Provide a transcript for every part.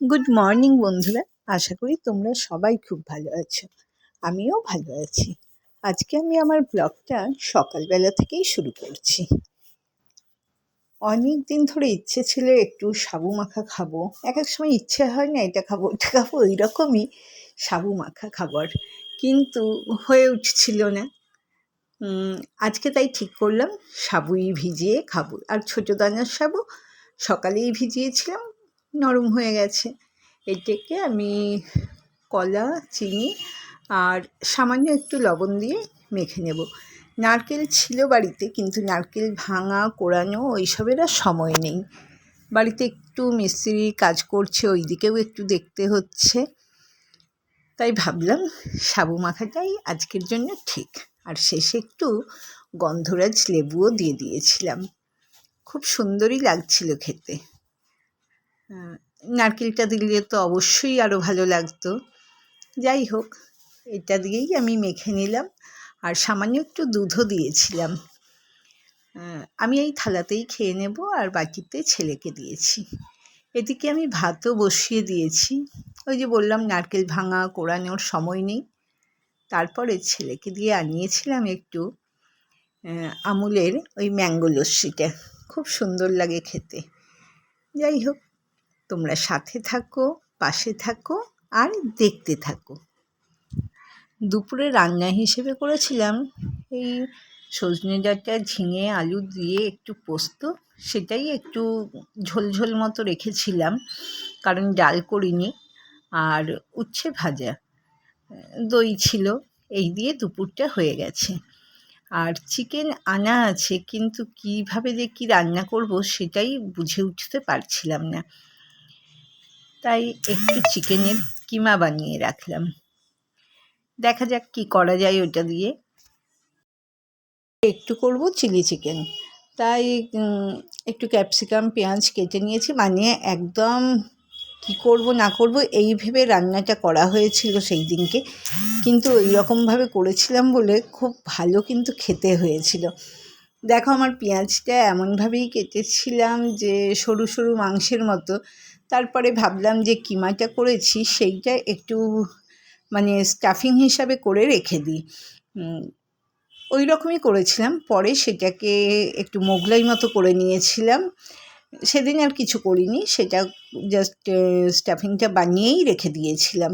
Good morning বন্ধুরা। আশা করি তোমরা সবাই খুব ভালো আছো। আমিও ভালো আছি। আজকে আমি আমার ব্লগটা সকালবেলা থেকেই শুরু করছি। অনেক দিন ধরে ইচ্ছে ছিল একটু সাবু মাখা খাব। এক এক সময় ইচ্ছে হয় না এটা খাব, ওটা খাব ওই রকমই সাবু মাখা খাবার। কিন্তু হয়ে উঠছিল না। আজকে তাই ঠিক করলাম, সাবুই ভিজিয়ে খাব। আর ছোটো দানার সাবু সকালেই ভিজিয়েছিলাম নরম হয়ে গেছে। এটাকে আমি কলা, চিনি আর সামান্য একটু লবণ দিয়ে মেখে নেব। নারকেল ছিল বাড়িতে, কিন্তু নারকেল ভাঙা কোড়ানো ওইসবের আর সময় নেই। বাড়িতে একটু মিস্ত্রি কাজ করছে ওই দিকেও একটু দেখতে হচ্ছে। তাই ভাবলাম সাবু মাখাটাই আজকের জন্য ঠিক। আর শেষে একটু গন্ধরাজ লেবুও দিয়ে দিয়েছিলাম। খুব সুন্দরই লাগছিল খেতে। নারকেলটা দিলে তো অবশ্যই আরও ভালো লাগতো। যাই হোক, এটা দিয়েই আমি মেখে নিলাম আর সামান্য একটু দুধও দিয়েছিলাম। আমি এই থালাতেই খেয়ে নেব আর বাকিতে ছেলেকে দিয়েছি। এদিকে আমি ভাতও বসিয়ে দিয়েছি। ওই যে বললাম, নারকেল ভাঙা কোড়ানোর সময় নেই। তারপরে ছেলেকে দিয়ে আনিয়েছিলাম একটু আমুলের ওই ম্যাঙ্গো লস্যিটা। খুব সুন্দর লাগে খেতে। যাই হোক তোমরা সাথে থাকো, পাশে থাকো আর দেখতে থাকো। দুপুরে রান্না হিসেবে করেছিলাম এই সজনে ডাঁটা ঝিঙে আলু দিয়ে একটু পোস্ত, সেটাই একটু ঝোলঝোল মতো রেখেছিলাম, কারণ ডাল করিনি আর উচ্ছে ভাজা, দই ছিল, এই দিয়ে দুপুরটা হয়ে গেছে। আর চিকেন আনা আছে, কিন্তু কীভাবে যে কী রান্না করব সেটাই বুঝে উঠতে পারছিলাম না। তাই একটু চিকেনের কিমা বানিয়ে রাখলাম। দেখা যাক কি করা যায় ওটা দিয়ে। একটু করব চিলি চিকেন তাই একটু ক্যাপসিকাম পেঁয়াজ কেটে নিয়েছি। মানে একদম কি করব, না করব, এই ভেবে রান্নাটা করা হয়েছিল সেই দিনকে। কিন্তু ওই রকমভাবে করেছিলাম বলে খুব ভালো কিন্তু খেতে হয়েছিল। দেখো, আমার পেঁয়াজটা এমনভাবেই কেটেছিলাম যে সরু সরু মাংসের মতো। তারপরে ভাবলাম যে কিমাটা করেছি, সেইটা একটু মানে স্টাফিং হিসাবে করে রেখে দিই। ওই রকমই করেছিলাম। পরে সেটাকে একটু মোগলাই মতো করে নিয়েছিলাম। সেদিন আর কিছু করিনি, সেটা জাস্ট স্টাফিংটা বানিয়েই রেখে দিয়েছিলাম।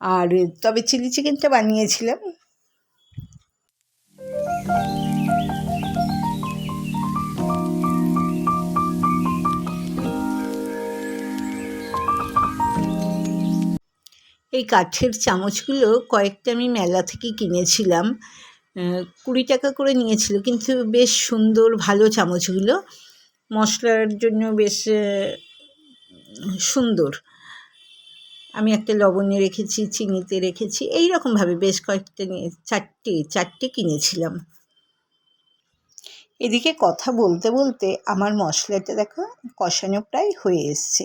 আর তবে চিলি চিকেনটা বানিয়েছিলাম। এই কাঠের চামচগুলো কয়েকটা আমি মেলা থেকে কিনেছিলাম। কুড়ি টাকা করে নিয়েছিল, কিন্তু বেশ সুন্দর, ভালো চামচগুলো। মশলার জন্য বেশ সুন্দর। আমি একটা লবণে রেখেছি, চিনিতে রেখেছি এই রকমভাবে বেশ কয়েকটা নিয়ে, চারটে চারটে কিনেছিলাম। এদিকে কথা বলতে বলতে আমার মশলাটা দেখো, কষানো প্রায় হয়ে এসছে।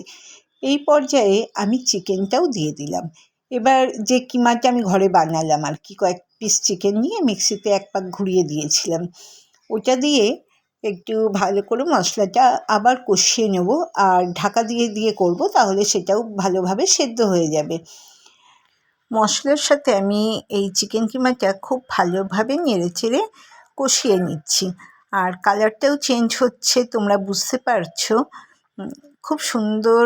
এই পর্যায়ে আমি চিকেনটাও দিয়ে দিলাম। এবার যে কিমাটা আমি ঘরে বানালাম আর কি, কয়েক পিস চিকেন নিয়ে মিক্সিতে এক পাক ঘুরিয়ে দিয়েছিলাম। ওটা দিয়ে একটু ভালো করে মশলাটা আবার কষিয়ে নেব আর ঢাকা দিয়ে দিয়ে করব তাহলে সেটাও ভালোভাবে সেদ্ধ হয়ে যাবে। মশলার সাথে আমি এই চিকেন কিমাটা খুব ভালোভাবে নেড়ে চেড়ে কষিয়ে নিচ্ছি। আর কালারটাও চেঞ্জ হচ্ছে, তোমরা বুঝতে পারছ। খুব সুন্দর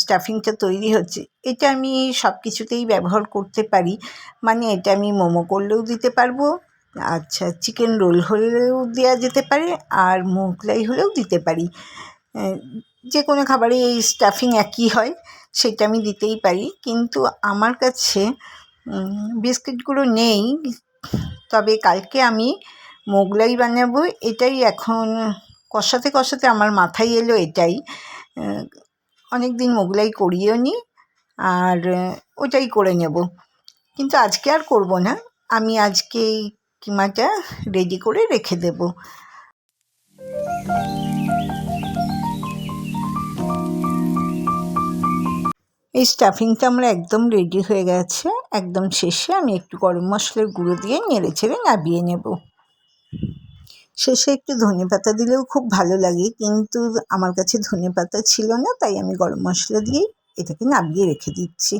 স্টাফিংটা তৈরি হচ্ছে। এটা আমি সব কিছুতেই ব্যবহার করতে পারি। মানে এটা আমি মোমো করলেও দিতে পারব আচ্ছা চিকেন রোল হলেও দেওয়া যেতে পারে, আর মোগলাই হলেও দিতে পারি। যে কোনো খাবারে এই স্টাফিং একই হয়, সেটা আমি দিতেই পারি। কিন্তু আমার কাছে বিস্কিটগুলো নেই, তবে কালকে আমি মোগলাই বানাবো। এটাই এখন কষাতে কষাতে আমার মাথায় এলো এটাই। অনেক দিন মোগলাই করিও নি, আর ওটাই করে নেব। কিন্তু আজকে আর করব না, আমি আজকে এই কিমাটা রেডি করে রেখে দেব। এই স্টাফিংটা আমরা একদম রেডি হয়ে গেছে, একদম শেষে আমি একটু গরম মশলার গুঁড়ো দিয়ে নেড়ে ছেড়ে নাবিয়ে নেব। শেষে একটু ধনে পাতা দিলেও খুব ভালো লাগে, কিন্তু আমার কাছে ধনে পাতা ছিল না, তাই আমি গরম মশলা দিয়েই এটাকে নামিয়ে রেখে দিচ্ছি।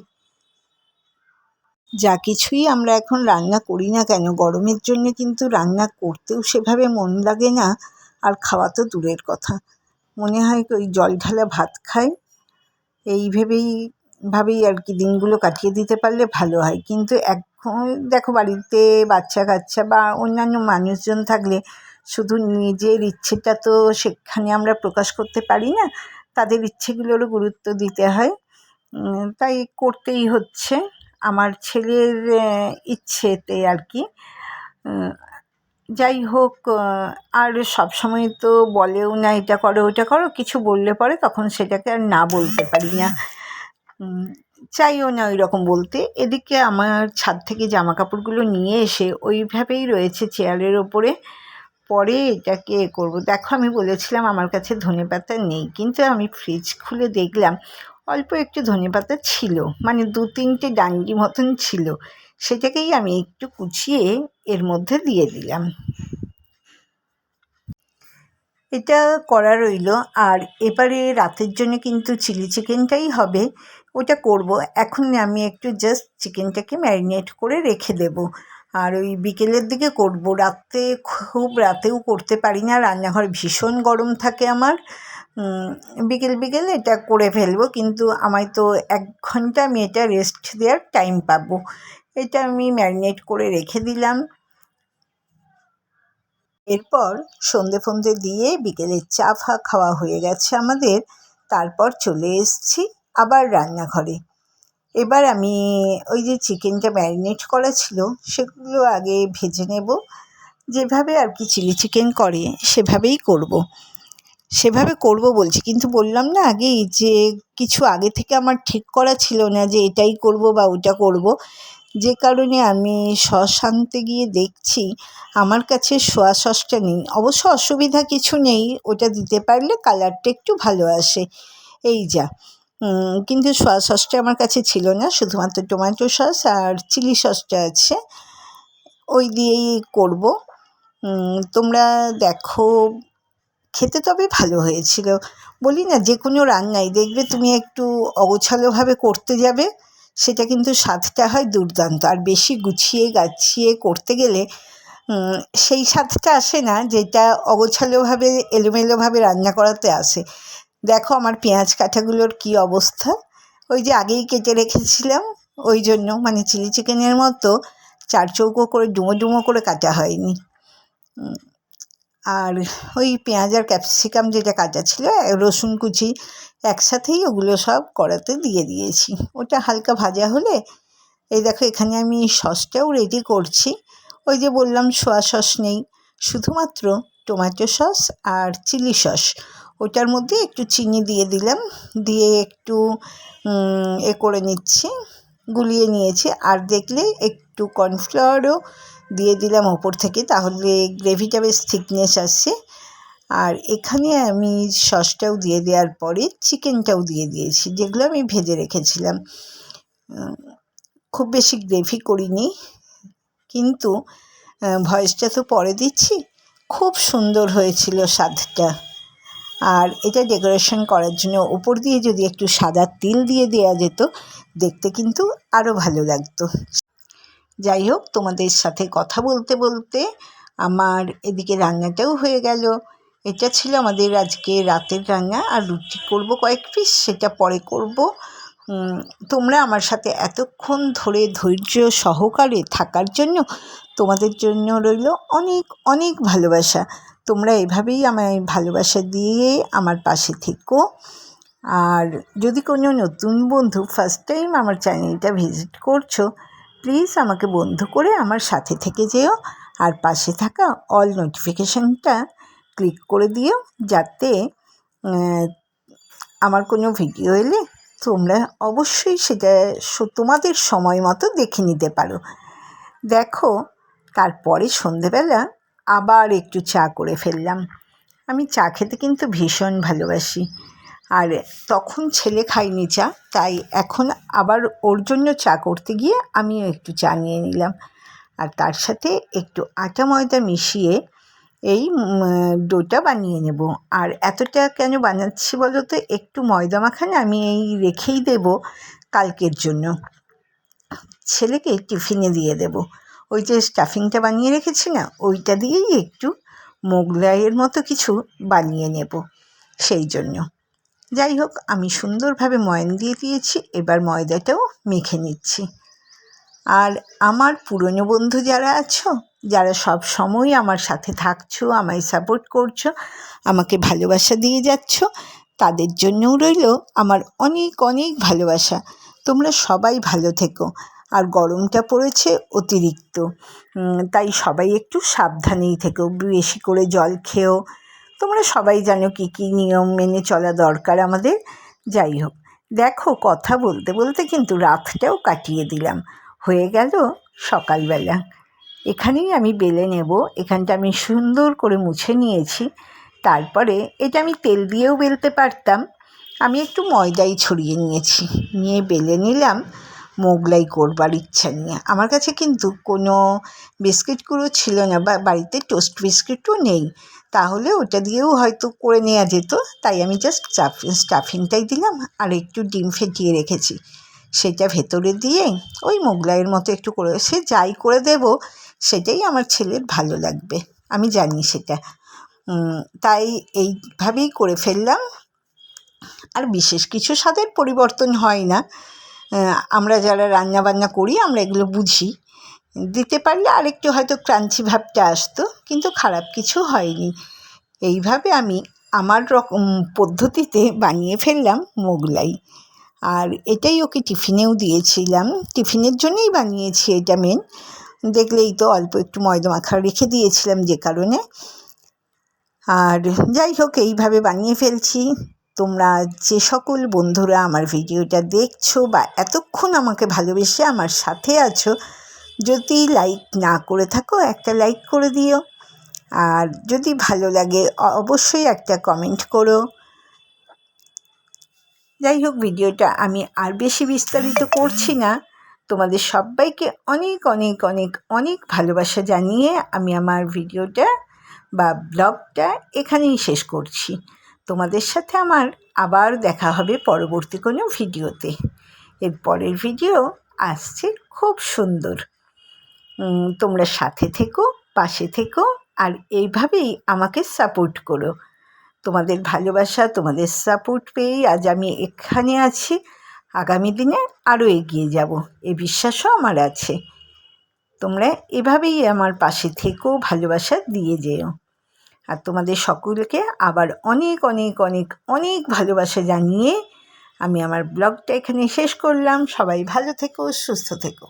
যা কিছুই আমরা এখন রান্না করি না কেন, গরমের জন্য কিন্তু রান্না করতেও সেভাবে মন লাগে না, আর খাওয়া তো দূরের কথা। মনে হয় ওই জল ঢালা ভাত খাই, এই ভেবেই, ভাবেই আর কি দিনগুলো কাটিয়ে দিতে পারলে ভালো হয়। কিন্তু এখন দেখো বাড়িতে বাচ্চা কাচ্চা বা অন্যান্য মানুষজন থাকলে শুধু নিজের ইচ্ছেটা তো সেখানে আমরা প্রকাশ করতে পারি না, তাদের ইচ্ছেগুলোরও গুরুত্ব দিতে হয়। তাই করতেই হচ্ছে। আমার ছেলের ইচ্ছেতে আর কি। যাই হোক আর সবসময় তো বলেও না, এটা করো, ওটা করো। কিছু বললে পরে তখন সেটাকে আর না বলতে পারি না। চাইও না ওই রকম বলতে। এদিকে আমার ছাদ থেকে জামা কাপড়গুলো নিয়ে এসে ওইভাবেই রয়েছে চেয়ারের ওপরে। পরে এটাকে করব। দেখো, আমি বলেছিলাম আমার কাছে ধনে পাতা নেই, কিন্তু আমি ফ্রিজ খুলে দেখলাম অল্প একটু ধনে পাতা ছিল মানে দু তিনটে ডান্ডি মতন ছিল, সেটাকেই আমি একটু কুচিয়ে এর মধ্যে দিয়ে দিলাম। এটা করা রইল, আর এবারে রাতের জন্য কিন্তু চিলি চিকেনটাই হবে, ওটা করব। এখন আমি একটু জাস্ট চিকেনটাকে ম্যারিনেট করে রেখে দেব। আর ওই বিকেলের দিকে করব। রাতে খুব রাতেও করতে পারি না। রান্নাঘর ভীষণ গরম থাকে আমার। বিকেল বিকেল এটা করে ফেলব। কিন্তু আমায় তো এক ঘণ্টা আমি এটা রেস্ট দেওয়ার টাইম পাবো। এটা আমি ম্যারিনেট করে রেখে দিলাম। এরপর সন্ধে ফন্দে দিয়ে বিকেলের চা ফা খাওয়া হয়ে গেছে আমাদের। তারপর চলে এসছি আবার রান্নাঘরে। এবার আমি ওই যে চিকেনটা ম্যারিনেট করা ছিল, সেগুলো আগে ভেজে নেব। যেভাবে আর কি চিলি চিকেন করে, সেভাবেই করব। সেভাবে করব বলছি, কিন্তু বললাম না আগেই যে কিছু আগে থেকে আমার ঠিক করা ছিল না যে এটাই করব বা ওটা করব, যে কারণে আমি সস আনতে গিয়ে দেখছি আমার কাছে সোয়া সসটা নেই। অবশ্য অসুবিধা কিছু নেই, ওটা দিতে পারলে কালারটা একটু ভালো আসে। এই যা। কিন্তু সোয়া সসটা আমার কাছে ছিল না, শুধুমাত্র টমেটো সস আর চিলি সসটা আছে। ওই দিয়েই করব। তোমরা দেখো, খেতে তবে ভালো হয়েছিল। বলি না, যে কোনো রান্নাই। দেখবে তুমি একটু অগোছালোভাবে করতে যাবে, সেটা কিন্তু স্বাদটা হয় দুর্দান্ত। আর বেশি গুছিয়ে গাছিয়ে করতে গেলে সেই স্বাদটা আসে না, যেটা অগোছালোভাবে, এলোমেলোভাবে রান্না করাতে আসে। দেখো আমার পেঁয়াজ কাটাগুলোর কি অবস্থা। ওই যে আগেই কেটে রেখেছিলাম, ওই জন্য মানে চিলি চিকেনের মতো চার চৌকো করে, ডুমো ডুমো করে কাটা হয়নি। আর ওই পেঁয়াজ আর ক্যাপসিকাম যেটা কাটা ছিল, রসুন কুচি একসাথেই ওগুলো সব কড়াতে দিয়ে দিয়েছি। ওটা হালকা ভাজা হলে, এই দেখো এখানে আমি সসটাও রেডি করছি। ওই যে বললাম, সোয়া সস নেই, শুধুমাত্র টমেটো সস আর চিলি সস। ওটার মধ্যে একটু চিনি দিয়ে দিলাম। দিয়ে একটু এ করে নিচ্ছি, গুলিয়ে নিয়েছি। আর দেখলে একটু কর্নফ্লাওয়ারও দিয়ে দিলাম ওপর থেকে, তাহলে গ্রেভিটা বেশ থিকনেস আসছে আর এখানে আমি সসটাও দিয়ে দেওয়ার পরে চিকেনটাও দিয়ে দিয়েছি, যেগুলো আমি ভেজে রেখেছিলাম। খুব বেশি গ্রেভি করিনি, কিন্তু ভয়েসটা তো পরে দিচ্ছি। খুব সুন্দর হয়েছিল স্বাদটা। আর এটা ডেকোরেশন করার জন্য ওপর দিয়ে যদি একটু সাদা তিল দিয়ে দেওয়া যেত, দেখতে কিন্তু আরও ভালো লাগতো। যাই হোক, তোমাদের সাথে কথা বলতে বলতে আমার এদিকে রান্নাটাও হয়ে গেল। এটা ছিল আমাদের আজকে রাতের রান্না। আর রুটি করব কয়েক পিস, সেটা পরে করব। তোমরা আমার সাথে এতক্ষণ ধরে ধৈর্য সহকারে থাকার জন্য তোমাদের জন্য রইল অনেক অনেক ভালোবাসা। তোমরা এভাবেই আমায় ভালোবাসা দিয়ে আমার পাশে থেকো। আর যদি কোনো নতুন বন্ধু ফার্স্ট টাইম আমার চ্যানেলটা ভিজিট করছ প্লিজ আমাকে বন্ধু করে আমার সাথে থেকে যেও। আর পাশে থাকা অল নোটিফিকেশানটা ক্লিক করে দিও, যাতে আমার কোনো ভিডিও এলে তোমরা অবশ্যই সেটা তোমাদের সময় মতো দেখে নিতে পারো। দেখো, তারপরে সন্ধেবেলা আবার একটু চা করে ফেললাম। আমি চা খেতে কিন্তু ভীষণ ভালোবাসি। আর তখন ছেলে খাইনি চা, তাই এখন আবার ওর জন্য চা করতে গিয়ে আমিও একটু চা নিয়ে নিলাম। আর তার সাথে একটু আটা ময়দা মিশিয়ে এই ডোটা বানিয়ে নেব। আর এতটা কেন বানাচ্ছি বলো তো? একটু ময়দা মাখানে আমি এই রেখেই দেব কালকের জন্য। ছেলেকে টিফিনে দিয়ে দেব। ওই যে স্টাফিংটা বানিয়ে রেখেছি না, ওইটা দিয়েই একটু মোগলাইয়ের মতো কিছু বানিয়ে নেব, সেই জন্য। যাই হোক, আমি সুন্দরভাবে ময়ন দিয়ে দিয়েছি, এবার ময়দাটাও মেখে নিচ্ছি। আর আমার পুরনো বন্ধু যারা আছো, যারা সব সময় আমার সাথে থাকছো, আমায় সাপোর্ট করছ, আমাকে ভালোবাসা দিয়ে যাচ্ছ, তাদের জন্যও রইল আমার অনেক অনেক ভালোবাসা। তোমরা সবাই ভালো থেকো। গরমটা পড়েছে অতিরিক্ত। তাই সবাই একটু সাবধানেই থেকো, বেশি করে জল খেও। তোমরা সবাই জানো কী কী নিয়ম মেনে চলা দরকার আমাদের। যাই হোক, দেখো কথা বলতে বলতে কিন্তু রাতটাও কাটিয়ে দিলাম। হয়ে গেল সকালবেলা। এখানেই আমি বেলে নেব। এখানটা আমি সুন্দর করে মুছে নিয়েছি। তারপরে এটা আমি তেল দিয়েও বেলতে পারতাম। আমি একটু ময়দাই ছড়িয়ে নিয়েছি। নিয়ে বেলে নিলাম। মোগলাই করবার ইচ্ছা নিয়ে। আমার কাছে কিন্তু কোনো বিস্কিটগুলো ছিল না, বা বাড়িতে টোস্ট বিস্কিটও নেই। তাহলে ওটা দিয়েও হয়তো করে নেওয়া যেত, তাই আমি জাস্ট স্টাফিংটাই দিলাম আর একটু ডিম ফেটিয়ে রেখেছি। সেটা ভেতরে দিয়ে ওই মোগলাইয়ের মতো একটু করে, সে যাই করে দেব, সেটাই আমার ছেলের ভালো লাগবে, আমি জানি সেটা। তাই এইভাবেই করে ফেললাম। আর বিশেষ কিছু স্বাদের পরিবর্তন হয় না। আমরা যারা রান্না বান্না করি, আমরা এগুলো বুঝি। দিতে পারলে আরেকটু হয়তো ক্রাঞ্চি ভাবটা আসতো, কিন্তু খারাপ কিছু হয়নি। এইভাবে আমি আমার রকম পদ্ধতিতে বানিয়ে ফেললাম মোগলাই। আর এটাই ওকে টিফিনেও দিয়েছিলাম। টিফিনের জন্যই বানিয়েছি এটা মেন দেখলেই তো অল্প একটু ময়দা মাখা রেখে দিয়েছিলাম যে কারণে। আর যাই হোক, এইভাবে বানিয়ে ফেলছি। তোমরা যে সকল বন্ধুরা আমার ভিডিওটা দেখছ বা এতক্ষণ আমাকে ভালোবেসে আমার সাথে আছো, যদি লাইক না করে থাকো, একটা লাইক করে দিও। আর যদি ভালো লাগে অবশ্যই একটা কমেন্ট করো। যাই হোক, ভিডিওটা আমি আর বেশি বিস্তারিত করছি না। তোমাদের সবাইকে অনেক অনেক অনেক অনেক ভালোবাসা জানিয়ে আমি আমার ভিডিওটা বা ব্লগটা এখানেই শেষ করছি। তোমাদের সাথে আমার আবার দেখা হবে পরবর্তী কোনো ভিডিওতে। এর পরের ভিডিও আসছে খুব সুন্দর। তোমরা সাথে থেকো, পাশে থেকো, আর এইভাবেই আমাকে সাপোর্ট করো। তোমাদের ভালোবাসা, তোমাদের সাপোর্ট পেয়েই আজ আমি এখানে আছি। আগামী দিনে আরও এগিয়ে যাব, এ বিশ্বাসও আমার আছে। তোমরা এভাবেই আমার পাশে থেকেও ভালোবাসা দিয়ে যেও। আর তোমাদের সকলকে আবার অনেক অনেক অনেক অনেক ভালোবাসা জানিয়ে আমি আমার ব্লগটা এখানে শেষ করলাম। সবাই ভালো থেকো, সুস্থ থেকো।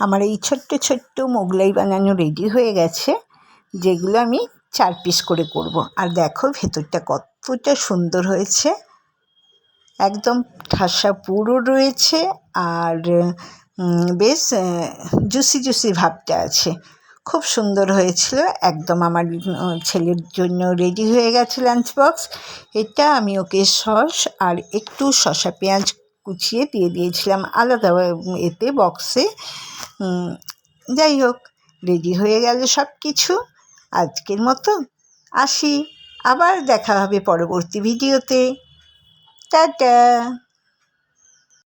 আমার এই ছোট্ট ছোট্ট মোগলাই বানানো রেডি হয়ে গেছে, যেগুলো আমি চার পিস করে করব। আর দেখো ভেতরটা কতটা সুন্দর হয়েছে। একদম ঠাসা পুরো রয়েছে। আর বেশ জুসি জুসি ভাবটা আছে। খুব সুন্দর হয়েছিল, একদম আমার ছেলের জন্য রেডি হয়ে গেছে লাঞ্চ বক্স এটা আমি ওকে সস আর একটু শসা পেঁয়াজ কুচিয়ে দিয়ে দিয়েছিলাম আলাদা এতে বক্সে যাই হোক রেডি হয়ে গেল সব কিছু আজকের মতো আসি, আবার দেখা হবে পরবর্তী ভিডিওতে টাটা!